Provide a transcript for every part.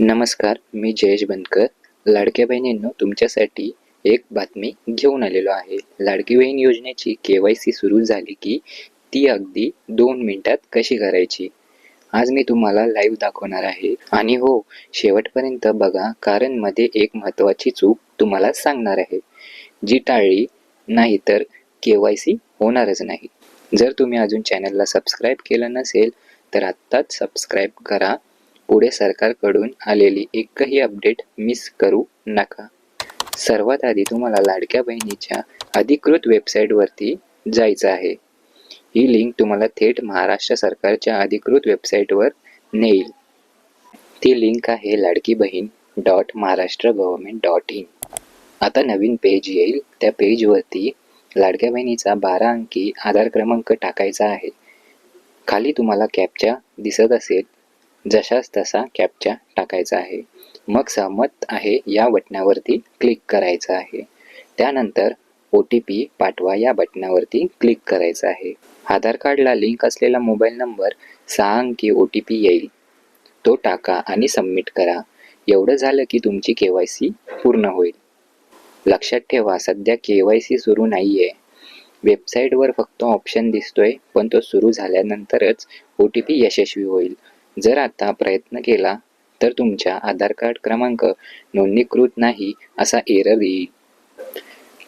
नमस्कार मी जयेश बनकर. लाडक्या बहिणींनो तुमच्यासाठी एक बातमी घेऊन आलेलो आहे. लाडकी बहीण योजनेची के वाय सी सुरू झाली की ती अगदी दोन मिनिटात कशी करायची? आज मी तुम्हाला लाईव्ह दाखवणार आहे. आणि हो शेवटपर्यंत बघा कारण मध्ये एक महत्त्वाची चूक तुम्हाला सांगणार आहे. जी टाळली नाही तर के वाय सी होणारच नाही. जर तुम्ही अजून चॅनलला सबस्क्राईब केलं नसेल तर आत्ताच सबस्क्राईब करा. पुढे सरकारकडून आलेली एकही अपडेट मिस करू नका. सर्वात आधी तुम्हाला लाडक्या बहिणीच्या अधिकृत वेबसाईटवरती जायचं आहे. ही लिंक तुम्हाला थेट महाराष्ट्र सरकारच्या अधिकृत वेबसाईटवर नेईल. ती लिंक आहे Ladki Bahin dot Maharashtra government dot in आता नवीन पेज येईल. त्या पेजवरती लाडक्या बहिणीचा बारा अंकी आधार क्रमांक टाकायचा आहे. खाली तुम्हाला कॅपच्या दिसत असेल. जशास तसा कॅपच्या टाकायचा आहे. मग सहमत आहे या बटनावरती क्लिक करायचं आहे. त्यानंतर ओ टी पी पाठवा या बटनावरती क्लिक करायचं आहे. आधार कार्डला लिंक असलेला मोबाईल नंबर सहा अंकी ओ टी पी येईल. तो टाका आणि सबमिट करा. एवढं झालं की तुमची के वाय सी पूर्ण होईल. लक्षात ठेवा सध्या के वाय सी सुरू नाही आहे वेबसाईटवर फक्त ऑप्शन दिसतोय पण तो सुरू झाल्यानंतरच ओ टी पी यशस्वी होईल. जर आता प्रयत्न केला तर तुमच्या आधार कार्ड क्रमांक नोंदणीकृत नाही असा एरर येईल.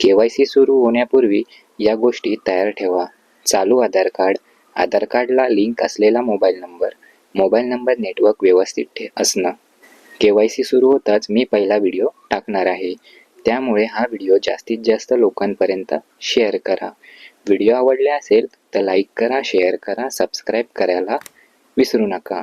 के वाय सी सुरू होण्यापूर्वी या गोष्टी तयार ठेवा. चालू आधार कार्ड आधार कार्डला लिंक असलेला mobile number mobile number network व्यवस्थित ठे असणं. के वाय सी सुरू होताच मी पहिला व्हिडिओ टाकणार आहे. त्यामुळे हा व्हिडिओ जास्तीत जास्त लोकांपर्यंत शेअर करा. व्हिडिओ आवडले असेल तर लाईक करा शेअर करा सबस्क्राईब करायला विसरू नका.